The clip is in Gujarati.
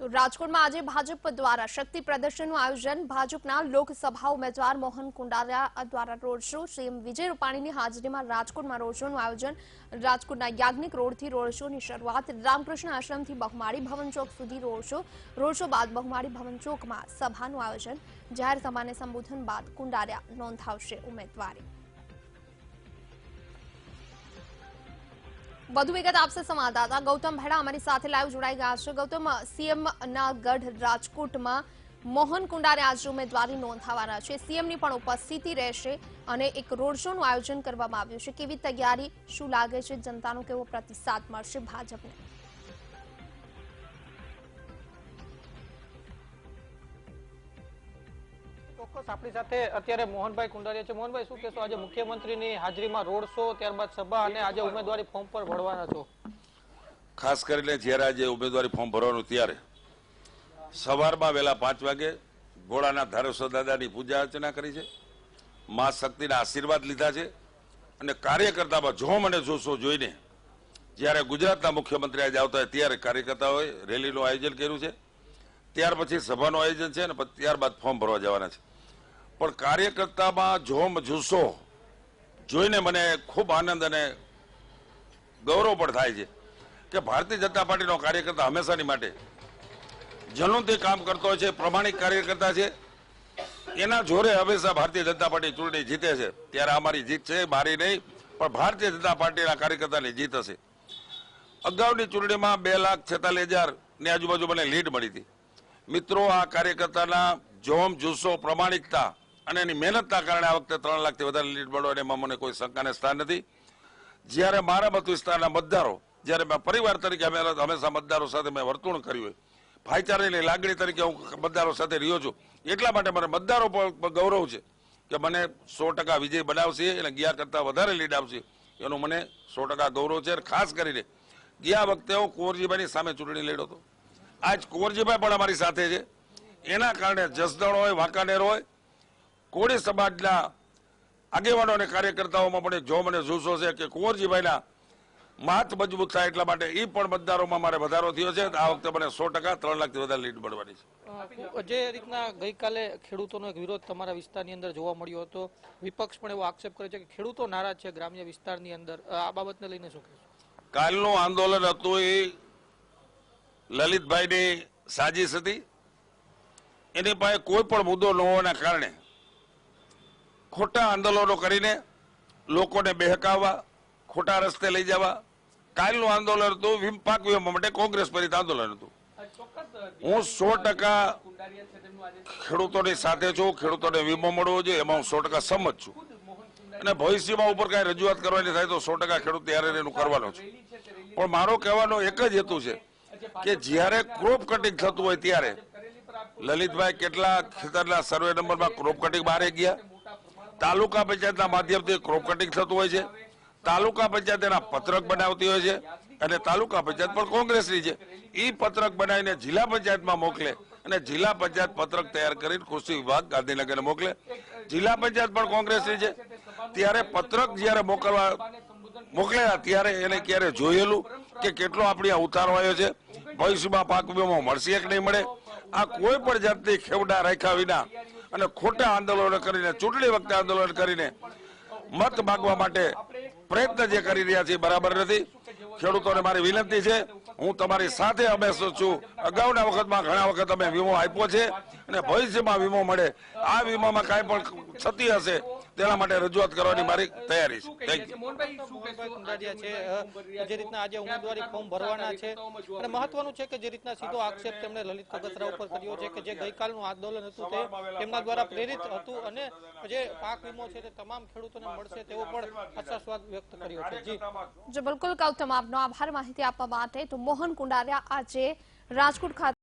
તો રાજકોટમાં આજે ભાજપ દ્વારા શક્તિ પ્રદર્શનનું આયોજન. ભાજપના લોકસભા ઉમેદવાર મોહન કુંડારિયા દ્વારા રોડ શો. સીએમ વિજય રૂપાણીની હાજરીમાં રાજકોટમાં રોડ શોનું આયોજન. રાજકોટના યાજ્ઞિક રોડથી રોડ શોની શરૂઆત. રામકૃષ્ણ આશ્રમથી બહુમાળી ભવન ચોક સુધી રોડ શો. રોડ શો બાદ બહુમાળી ભવન ચોકમાં સભાનું આયોજન. જાહેર સભાને સંબોધન બાદ કુંડારિયા નોંધાવશે ઉમેદવારી. વધુ વિગત આપશે સંવાદદાતા ગૌતમ ભેડા અમારી સાથે લાઈવ જોડાઈ ગયા છે ગૌતમ સીએમ ના ગઢ રાજકોટમાં મોહન કુંડારે આજે ઉમેદવારી નોંધાવાના છે સીએમની પણ ઉપસ્થિતિ રહેશે અને એક રોડ શોનું આયોજન કરવામાં આવ્યું છે। કેવી તૈયારી, શું લાગે છે? જનતાનો કેવો પ્રતિસાદ મળશે? ભાજપને ચોક્કસ આપણી સાથે અત્યારે મોહનભાઈ કુંડારિયા છે. મોહનભાઈ, શું કહેશો? આજે મુખ્યમંત્રીની હાજરીમાં રોડ શો, ત્યારબાદ સભા અને આજે ઉમેદવારી ફોર્મ પર ભરવાના છો. ખાસ કરીને જ્યારે આજે ઉમેદવારી ફોર્મ ભરવાનું ત્યારે સવારમાં વહેલા પાંચ વાગે ઘોડાના ધારેશ્વર દાદાની પૂજા અર્ચના કરી છે. મા શક્તિના આશીર્વાદ લીધા છે અને કાર્યકર્તામાં જોમ અને જોશો જોઈને જ્યારે ગુજરાતના મુખ્યમંત્રી આજે આવતા હોય ત્યારે કાર્યકર્તાઓએ રેલીનું આયોજન કર્યું છે. ત્યાર પછી સભાનું આયોજન છે અને ત્યારબાદ ફોર્મ ભરવા જવાના છે. પણ કાર્યકર્તામાં જોમ જુસ્સો જોઈને મને ખૂબ આનંદ અને ગૌરવ પણ થાય છે કે ભારતીય જનતા પાર્ટીનો કાર્યકર્તા હંમેશાની માટે જનોથી કામ કરતો હોય છે, પ્રમાણિક કાર્યકર્તા છે. એના જોરે હંમેશા ભારતીય જનતા પાર્ટી ચૂંટણી જીતે છે. ત્યારે અમારી જીત છે, મારી નહીં, પણ ભારતીય જનતા પાર્ટીના કાર્યકર્તાની જીત હશે. અગાઉની ચૂંટણીમાં બે લાખ છેતાલીસ હજારની આજુબાજુ મને લીડ મળી હતી. મિત્રો, આ કાર્યકર્તાના જોમ, જુસ્સો, પ્રમાણિકતા અને એની મહેનતના કારણે આ વખતે ત્રણ લાખથી વધારે લીડ મળો એમાં મને કોઈ શંકાને સ્થાન નથી. જ્યારે મારા મત વિસ્તારના મતદારો, જ્યારે મેં પરિવાર તરીકે અમે હંમેશા મતદારો સાથે મેં વર્તણૂક કર્યું હોય, ભાઈચારાની લાગણી તરીકે હું મતદારો સાથે રહ્યો છું, એટલા માટે મને મતદારો પર ગૌરવ છે કે મને સો ટકા વિજય બનાવશે અને ગયા કરતાં વધારે લીડ આવશે એનું મને સો ટકા ગૌરવ છે અને ખાસ કરીને ગયા વખતે હું કુંવરજીભાઈની સામે ચૂંટણી લડ્યો હતો. આજ કુંવરજીભાઈ પણ અમારી સાથે છે. એના કારણે જસદણ હોય, વાંકાનેર હોય કોળી સમાજના આગેવાનો અને કાર્યકર્તાઓમાં પણ એક જોમ અને જુસ્સો છે કે કુંવરજીભાઈના માત મજબૂત થાય એટલા માટે એ પણ મતદારોમાં મારે વધારો થયો છે. આ વખતે મને સો ટકા ત્રણ લાખથી વધારે લીડ મળવાની છે. જે રીતના ગઈકાલે ખેડૂતોનો એક વિરોધ તમારા વિસ્તારની અંદર જોવા મળ્યો હતો. વિપક્ષ પણ એવો આક્ષેપ કરે છે કે ખેડૂતો નારાજ છે ગ્રામ્ય વિસ્તારની અંદર. આ બાબતને લઈને શું કહેશો? કાલનું આંદોલન હતું એ લલિતભાઈની સાજીશ હતી. એની પાસે કોઈ પણ મુદ્દો ન હોવાના કારણે ખોટા આંદોલનો કરીને લોકોને બેહકાવવા, ખોટા રસ્તે લઈ જવા. કાલનું આંદોલન હતું વિમ પાક વીમા માટે કોંગ્રેસ પરિત આંદોલન હતું. હું સો ટકા ખેડૂતોની સાથે છું, ખેડૂતોને વીમો મળવો જોઈએ, એમાં હું સો ટકા સંમત છું. અને ભવિષ્યમાં ઉપર કાંઈ રજૂઆત કરવાની થાય તો સો ટકા ખેડૂત ત્યારે એનું કરવાનો છે. પણ મારો કહેવાનો એક જ હેતુ છે કે જ્યારે ક્રોપ કટિંગ થતું હોય ત્યારે, લલિતભાઈ કેટલા ખેતરના સર્વે નંબરમાં ક્રોપ કટિંગ બહાર ગયા? તાલુકા પંચાયતના માધ્યમથી ક્રોપ કટિંગ થતું હોય છે, તાલુકા પંચાયત એના પત્રક બનાવતી હોય છે અને તાલુકા પંચાયત પણ કોંગ્રેસની છે. એ પત્રક બનાવીને જિલ્લા પંચાયતમાં મોકલે અને જિલ્લા પંચાયત પત્રક તૈયાર કરીને કૃષિ વિભાગ ગાંધીનગરને મોકલે. જિલ્લા પંચાયત પણ કોંગ્રેસની છે. ત્યારે પત્રક જ્યારે મોકલવા મોકલેલા ત્યારે એને ક્યારે જોયેલું કે કેટલો આપણી ઉતારો આવ્યો છે? ભવિષ્યમાં પાક વીમો મળશે કે નહીં મળે? આ કોઈ પણ જાતની ખેવડા રાખ્યા વિના અને ખોટા આંદોલનો કરીને, ચૂંટણી વખતે આંદોલન કરીને મત માગવા માટે પ્રયત્ન જે કરી રહ્યા છે બરાબર નથી. ખેડૂતોને મારી વિનંતી છે, હું તમારી સાથે અમે છું. અગાઉના વખતમાં ઘણા વખત અમે વીમો આપ્યો છે અને ભવિષ્યમાં વીમો મળે. આ વીમામાં કાંઈ પણ ક્ષતિ હશે તેના માટે રજૂઆત કરવાની મારી તૈયારી છે. થેન્ક યુ મોહનભાઈ કુંડારિયા છે અ, જે રીતના આજે ઉમેદવારી ફોર્મ ભરવાના છે અને મહત્વનું છે કે જે રીતના સીધો આક્ષેપ તેમણે લલિત કગતરા ઉપર કર્યો છે કે જે ગઈકાલનું આંદોલન હતું તે તેમના દ્વારા પ્રેરિત હતું અને જે પાક વીમો છે તે તમામ ખેડૂતોને મળશે તેવો પણ આશાસ્વાદ વ્યક્ત કર્યો છે. જી. જો બિલકુલ કૌતમ આપનો આભાર માહિતી આપવા માટે તો મોહન કુંડારિયા આજે રાજકોટ ખાતે